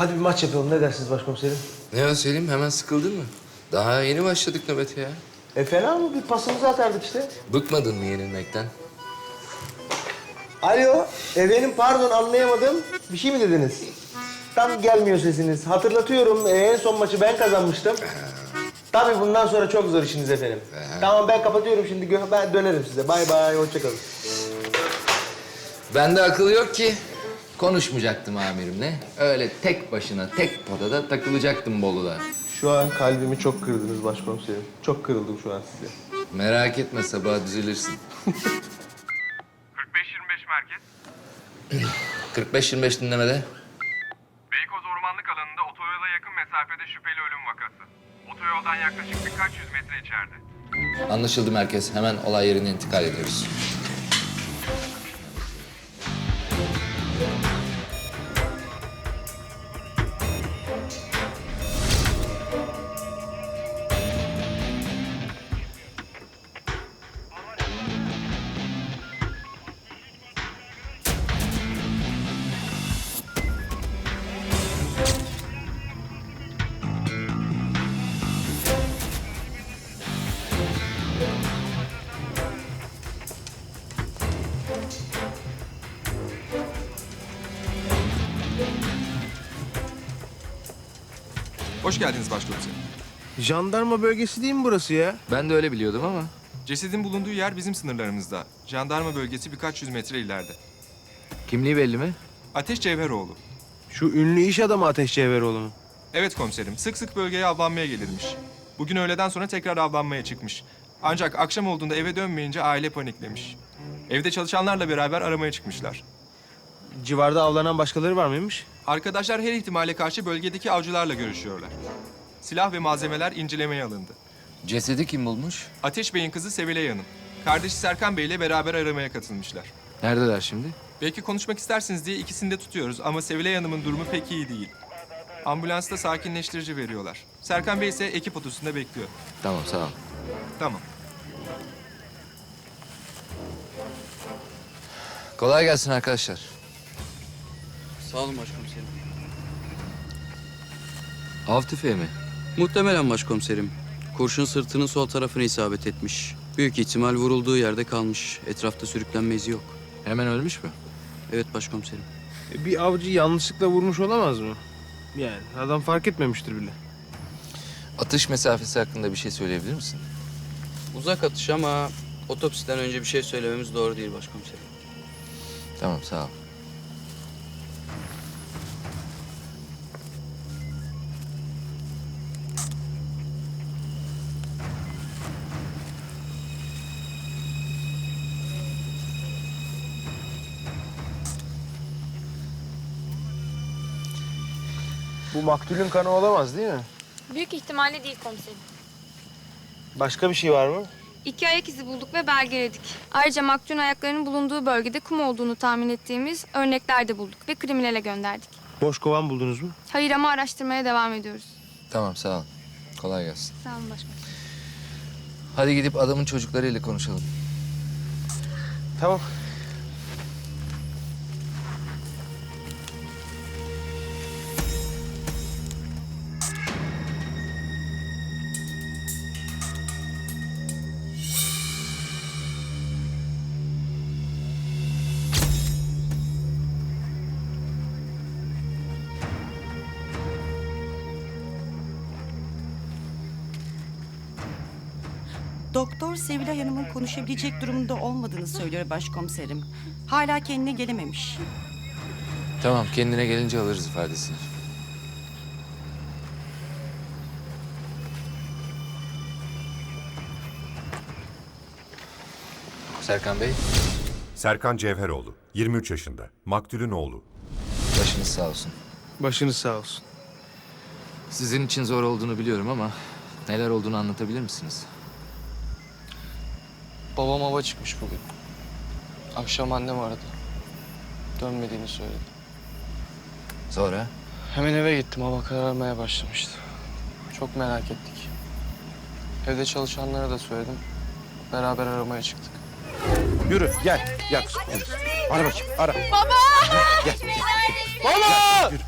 Hadi bir maç yapalım. Ne dersiniz başkomiserim? Ne ya Selim hemen sıkıldın mı? Daha yeni başladık nöbete ya. E fena mı? Bir pasımızı atardık işte. Bıkmadın mı yenilmekten? Alo. Efendim pardon anlayamadım. Bir şey mi dediniz? Tam gelmiyor sesiniz. Hatırlatıyorum e, en son maçı ben kazanmıştım. Tabii bundan sonra çok zor işiniz efendim. Tamam ben kapatıyorum şimdi. Gö- Ben dönerim size. Bay bay. Hoşçakalın. Bende akıl yok ki. Konuşmayacaktım amirimle. Öyle tek başına, tek potada takılacaktım Bolu'da. Şu an kalbimi çok kırdınız başkomiserim. Çok kırıldım şu an size. Merak etme sabah düzelirsin. 45-25 merkez. 45-25 dinlemede. Beykoz ormanlık alanında otoyola yakın mesafede şüpheli ölüm vakası. Otoyoldan yaklaşık birkaç yüz metre içeride. Anlaşıldı merkez. Hemen olay yerine intikal ediyoruz. Hoş geldiniz başkomiserim. Jandarma bölgesi değil mi burası ya? Ben de öyle biliyordum ama. Cesedin bulunduğu yer bizim sınırlarımızda. Jandarma bölgesi birkaç yüz metre ileride. Kimliği belli mi? Ateş Cevheroğlu. Şu ünlü iş adamı Ateş Cevheroğlu mu? Evet komiserim, sık sık bölgeye avlanmaya gelirmiş. Bugün öğleden sonra tekrar avlanmaya çıkmış. Ancak akşam olduğunda eve dönmeyince aile paniklemiş. Evde çalışanlarla beraber aramaya çıkmışlar. Civarda avlanan başkaları var mıymış? Arkadaşlar her ihtimale karşı bölgedeki avcılarla görüşüyorlar. Silah ve malzemeler incelemeye alındı. Cesedi kim bulmuş? Ateş Bey'in kızı Sevilay Hanım. Kardeşi Serkan Bey ile beraber aramaya katılmışlar. Neredeler şimdi? Belki konuşmak istersiniz diye ikisini de tutuyoruz ama Sevilay Hanım'ın durumu pek iyi değil. Ambulansta sakinleştirici veriyorlar. Serkan Bey ise ekip otosunda bekliyor. Tamam sağ ol. Tamam. Kolay gelsin arkadaşlar. Sağ olun başkomiserim. Av tüfeği mi? Muhtemelen başkomiserim. Kurşun sırtının sol tarafına isabet etmiş. Büyük ihtimal vurulduğu yerde kalmış. Etrafta sürüklenme izi yok. Hemen ölmüş mü? Evet başkomiserim. E, Bir avcı yanlışlıkla vurmuş olamaz mı? Yani adam fark etmemiştir bile. Atış mesafesi hakkında bir şey söyleyebilir misin? Uzak atış ama otopsiden önce bir şey söylememiz doğru değil başkomiserim. Tamam sağ ol. Bu maktulün kanı olamaz değil mi? Büyük ihtimalle değil komiserim. Başka bir şey var mı? İki ayak izi bulduk ve belgeledik. Ayrıca maktulün ayaklarının bulunduğu bölgede kum olduğunu tahmin ettiğimiz örnekler de bulduk ve kriminale gönderdik. Boş kovan buldunuz mu? Hayır ama araştırmaya devam ediyoruz. Tamam sağ ol. Kolay gelsin. Sağ olun başkomiserim. Hadi gidip adamın çocuklarıyla konuşalım. Tamam. Doktor Sevilay Hanım'ın konuşabilecek durumda olmadığını söylüyor başkomiserim. Hala kendine gelememiş. Tamam kendine gelince alırız ifadesini. Serkan Bey, Serkan Cevheroğlu, 23 yaşında, maktulün oğlu. başınız sağ olsun. Başınız sağ olsun. Sizin için zor olduğunu biliyorum ama neler olduğunu anlatabilir misiniz? Babam hava çıkmış bugün. Akşam annem aradı. Dönmediğini söyledi. Sonra? Hemen eve gittim. Hava kararmaya başlamıştı. Çok merak ettik. Evde çalışanlara da söyledim. Beraber aramaya çıktık. Yürü gel. Gel kızım. Yürü. Ara bakayım ara. Ateş Bey!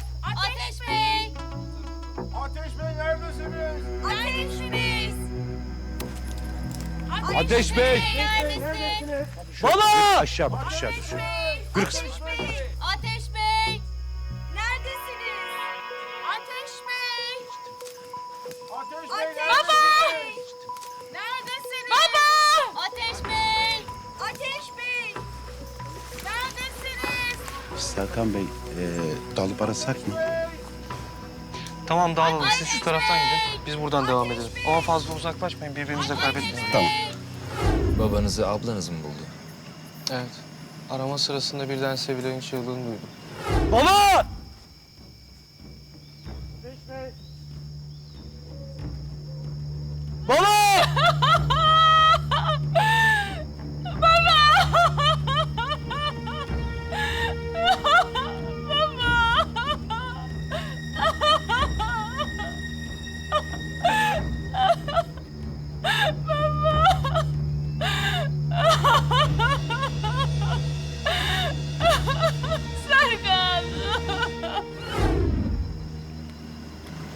Ateş Bey! Baba! Aşağı bak aşağı dur. Yürü kızım. Ateş Bey! Neredesiniz? Ateş Bey! Ateş Baba! Bey! Neredesiniz? Baba! Ateş Bey! Ateş Bey! Neredesiniz? Serkan Bey, ee, dalı arasak mı? Tamam dağılalım. Siz şu taraftan gidin. Biz buradan devam edelim. Ama fazla uzaklaşmayın. Birbirinizi de kaybetmeyin. Tamam. Babanızı ablanız mı buldu? Evet. Arama sırasında birden Sevilay'ın çığlığını duydum. Baba! Baba!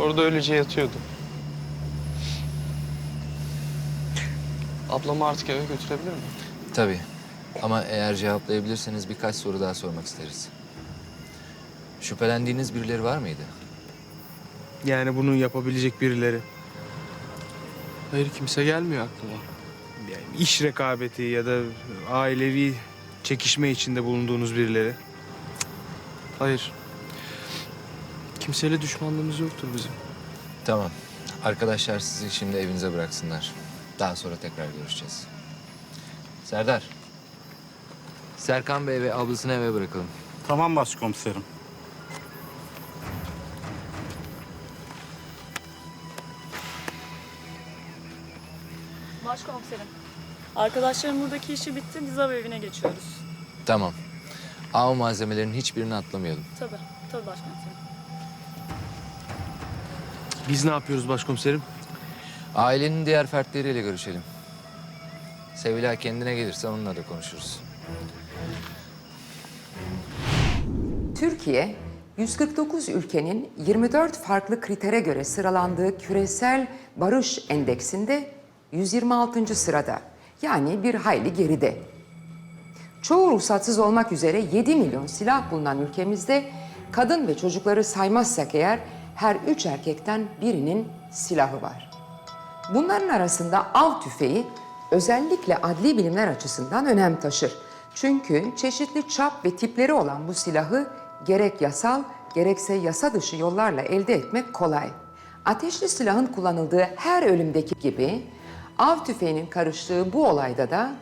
Orada öylece yatıyordu. Ablamı artık eve götürebilir miyim? Tabii. Ama eğer cevaplayabilirseniz birkaç soru daha sormak isteriz. Şüphelendiğiniz birileri var mıydı? Yani bunu yapabilecek birileri. Hayır kimse gelmiyor aklıma. Yani iş rekabeti ya da ailevi çekişme içinde bulunduğunuz birileri. Hayır. Kimseyle düşmanlığımız yoktur bizim. Tamam. Arkadaşlar sizi şimdi evinize bıraksınlar. Daha sonra tekrar görüşeceğiz. Serdar. Serkan Bey ve ablasını eve bırakalım. Tamam başkomiserim. Başkomiserim. Arkadaşlarım buradaki işi bitti. Biz av evine geçiyoruz. Tamam. Av malzemelerin hiçbirini atlamayalım. Tabii. Tabii başkomiserim. Biz ne yapıyoruz başkomiserim? Ailenin diğer fertleriyle görüşelim. Sevilay kendine gelirse onunla da konuşuruz. Türkiye, 149 ülkenin 24 farklı kritere göre sıralandığı küresel barış endeksinde 126. sırada. Yani bir hayli geride. Çoğu ruhsatsız olmak üzere 7 milyon silah bulunan ülkemizde kadın ve çocukları saymazsak eğer her üç erkekten birinin silahı var. Bunların arasında av tüfeği özellikle adli bilimler açısından önem taşır. Çünkü çeşitli çap ve tipleri olan bu silahı gerek yasal gerekse yasa dışı yollarla elde etmek kolay. Ateşli silahın kullanıldığı her ölümdeki gibi av tüfeğinin karıştığı bu olayda da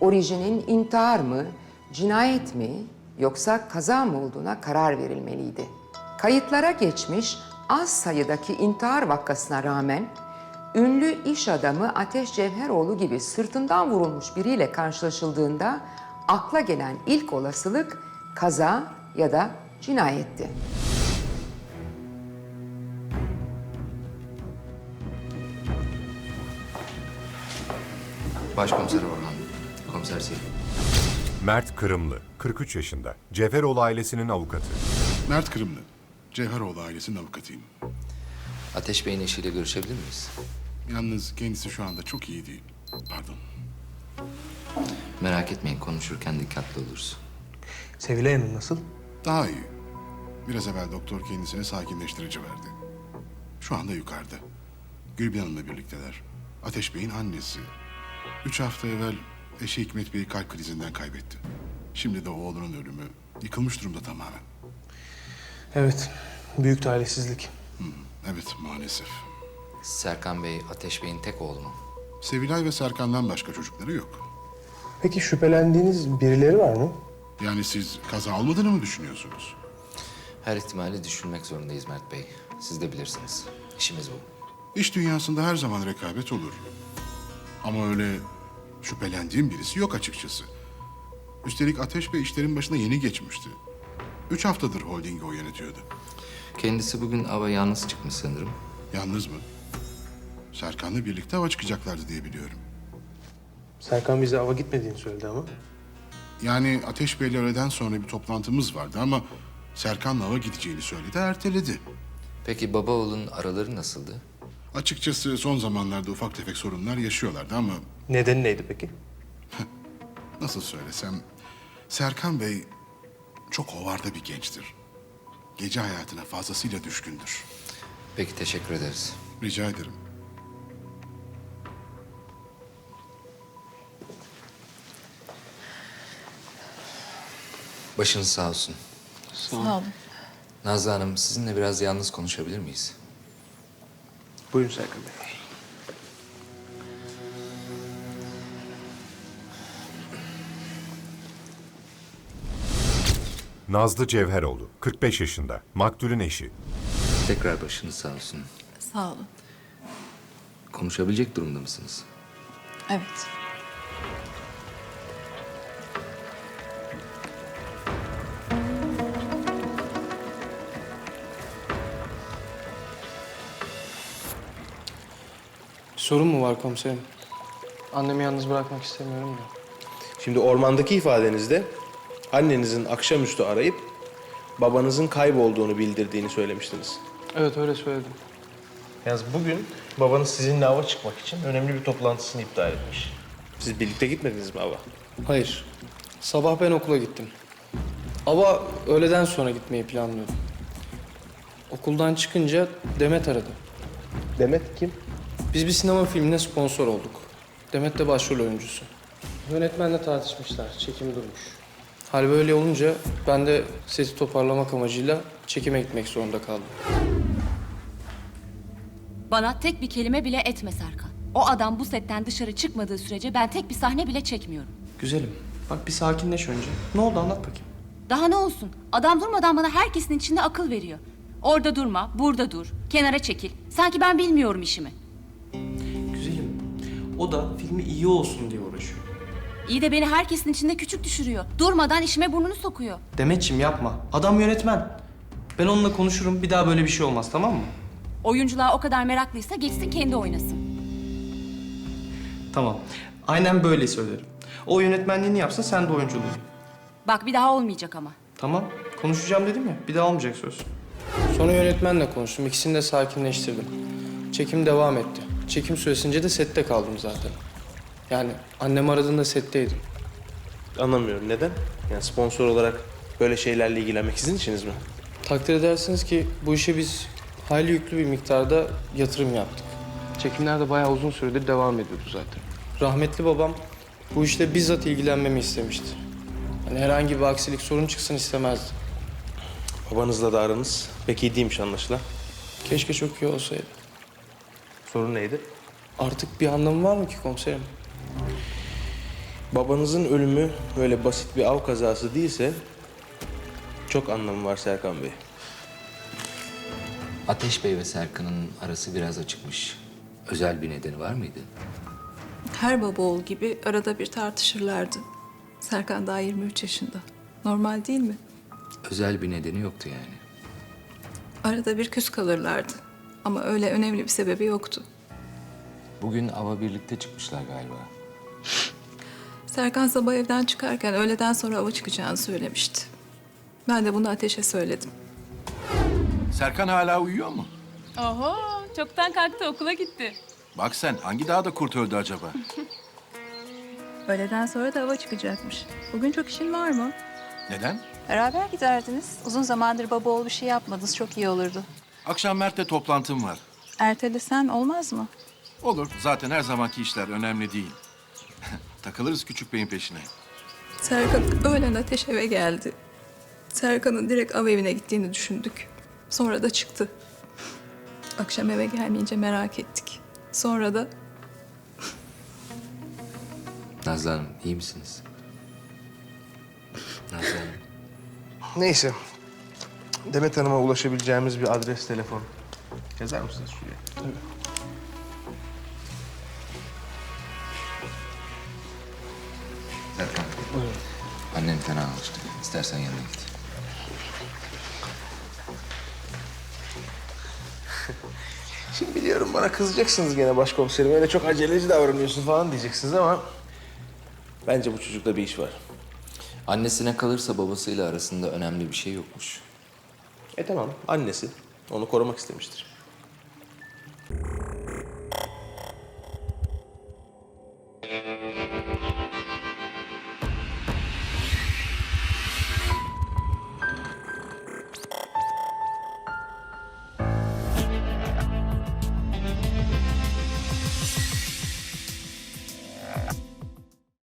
orijinin intihar mı, cinayet mi yoksa kaza mı olduğuna karar verilmeliydi. Kayıtlara geçmiş az sayıdaki intihar vakasına rağmen ünlü iş adamı Ateş Cevheroğlu gibi sırtından vurulmuş biriyle karşılaşıldığında akla gelen ilk olasılık kaza ya da cinayetti. Başkomiser Orhan, komiser Selim. Mert Kırımlı, 43 yaşında. Cevheroğlu ailesinin avukatı. Mert Kırımlı, Cevheroğlu ailesinin avukatıyım. Ateş Bey'in eşiyle görüşebilir miyiz? Yalnız kendisi şu anda çok iyi değil. Pardon. Merak etmeyin, konuşurken dikkatli oluruz. Sevilay Hanım nasıl? Daha iyi. Biraz evvel doktor kendisine sakinleştirici verdi. Şu anda yukarıda. Gülbin Hanım'la birlikteler. Ateş Bey'in annesi. Üç hafta evvel eşi Hikmet Bey'i kalp krizinden kaybetti. Şimdi de oğlunun ölümü. Yıkılmış durumda tamamen. Evet. Büyük talihsizlik. Evet maalesef. Serkan Bey, Ateş Bey'in tek oğlu mu? Sevilay ve Serkan'dan başka çocukları yok. Peki şüphelendiğiniz birileri var mı? Yani siz kaza olmadığını mı düşünüyorsunuz? Her ihtimali düşünmek zorundayız Mert Bey. Siz de bilirsiniz. İşimiz bu. İş dünyasında her zaman rekabet olur. Ama öyle şüphelendiğim birisi yok açıkçası. Üstelik Ateş Bey işlerin başına yeni geçmişti. Üç haftadır holdingi o yönetiyordu. Kendisi bugün ava yalnız çıkmış sanırım. Yalnız mı? Serkan'la birlikte hava çıkacaklardı diye biliyorum. Serkan bize ava gitmediğini söyledi ama. Yani Ateş Bey'le öğleden sonra bir toplantımız vardı ama Serkan'la hava gideceğini söyledi, erteledi. Peki baba oğlun araları nasıldı? Açıkçası son zamanlarda ufak tefek sorunlar yaşıyorlardı ama Nedeni neydi peki? nasıl söylesem... Serkan Bey çok hovarda bir gençtir. Gece hayatına fazlasıyla düşkündür. Peki teşekkür ederiz. Rica ederim. Başınız sağ olsun. Sağ olun. Nazlı Hanım sizinle biraz yalnız konuşabilir miyiz? Buyurun Serkan Bey. Nazlı Cevheroğlu, 45 yaşında, maktulün eşi. Tekrar başınız sağ olsun. Sağ olun. Konuşabilecek durumda mısınız? Evet. Sorun mu var komiserim? Annemi yalnız bırakmak istemiyorum da. Şimdi ormandaki ifadenizde annenizin akşamüstü arayıp babanızın kaybolduğunu bildirdiğini söylemiştiniz. Evet öyle söyledim. Yalnız bugün babanız sizinle ava çıkmak için önemli bir toplantısını iptal etmiş. Siz birlikte gitmediniz mi ava? Hayır. Sabah ben okula gittim. Ama öğleden sonra gitmeyi planlıyordum. Okuldan çıkınca Demet aradı. Demet kim? Biz bir sinema filmine sponsor olduk. Demet de başrol oyuncusu. Yönetmenle tartışmışlar, çekim durmuş. Hal böyle olunca ben de sesi toparlamak amacıyla çekime gitmek zorunda kaldım. Bana tek bir kelime bile etme Serkan. O adam bu setten dışarı çıkmadığı sürece ben tek bir sahne bile çekmiyorum. Güzelim, bak bir sakinleş önce. Ne oldu anlat bakayım. Daha ne olsun? Adam durmadan bana herkesin içinde akıl veriyor. Orada durma, burada dur, kenara çekil. Sanki ben bilmiyorum işimi. Güzelim, o da filmi iyi olsun diye uğraşıyor. İyi de beni herkesin içinde küçük düşürüyor. Durmadan işime burnunu sokuyor. Demetçim yapma. Adam yönetmen. Ben onunla konuşurum. Bir daha böyle bir şey olmaz tamam mı? Oyunculuğa o kadar meraklıysa geçsin kendi oynasın. Tamam. Aynen böyle söylerim. O yönetmenliğini yapsın sen de oyunculuğu. Bak bir daha olmayacak ama. Tamam. Konuşacağım dedim ya. Bir daha olmayacak söz. Sonra yönetmenle konuştum. İkisini de sakinleştirdim. Çekim devam etti. Çekim süresince de sette kaldım zaten. Yani annem aradığında setteydim. Anlamıyorum neden? Yani sponsor olarak böyle şeylerle ilgilenmek sizin işiniz mi? Takdir edersiniz ki bu işe biz hayli yüklü bir miktarda yatırım yaptık. Çekimler de bayağı uzun süredir devam ediyordu zaten. Rahmetli babam bu işle bizzat ilgilenmemi istemişti. Hani herhangi bir aksilik sorun çıksın istemezdi. Babanızla da aranız pek iyi değilmiş anlaşılan. Keşke çok iyi olsaydı. Sorun neydi? Artık bir anlamı var mı ki komiserim? Babanızın ölümü böyle basit bir av kazası değilse çok anlamı var Serkan Bey. Ateş Bey ve Serkan'ın arası biraz açıkmış. Özel bir nedeni var mıydı? Her baba oğul gibi arada bir tartışırlardı. Serkan daha 23 yaşında. Normal değil mi? Özel bir nedeni yoktu yani. Arada bir küs kalırlardı. Ama öyle önemli bir sebebi yoktu. Bugün ava birlikte çıkmışlar galiba. Serkan sabah evden çıkarken öğleden sonra ava çıkacağını söylemişti. Ben de bunu Ateş'e söyledim. Serkan hala uyuyor mu? Oho, çoktan kalktı okula gitti. Bak sen hangi dağda kurt öldü acaba? Öğleden sonra da ava çıkacakmış. Bugün çok işin var mı? Neden? Beraber giderdiniz. Uzun zamandır baba oğul bir şey yapmadınız. Çok iyi olurdu. Akşam Mert'le toplantım var. Ertelesen olmaz mı? Olur. Zaten her zamanki işler önemli değil. Takılırız küçük beyin peşine. Serkan öğlen Ateş eve geldi. Serkan'ın direkt av evine gittiğini düşündük. Sonra da çıktı. Akşam eve gelmeyince merak ettik. Sonra da Nazlı Hanım iyi misiniz? Nazlı Hanım. Neyse. Demet Hanım'a ulaşabileceğimiz bir adres, telefon. Yazar mısınız şuraya? Serkan. Fena alıştı. İstersen yanına git. Şimdi biliyorum bana kızacaksınız gene başkomiserim. Öyle çok aceleci davranıyorsun falan diyeceksiniz ama... Bence bu çocukta bir iş var. Annesine kalırsa babasıyla arasında önemli bir şey yokmuş. E tamam, annesi. Onu korumak istemiştir.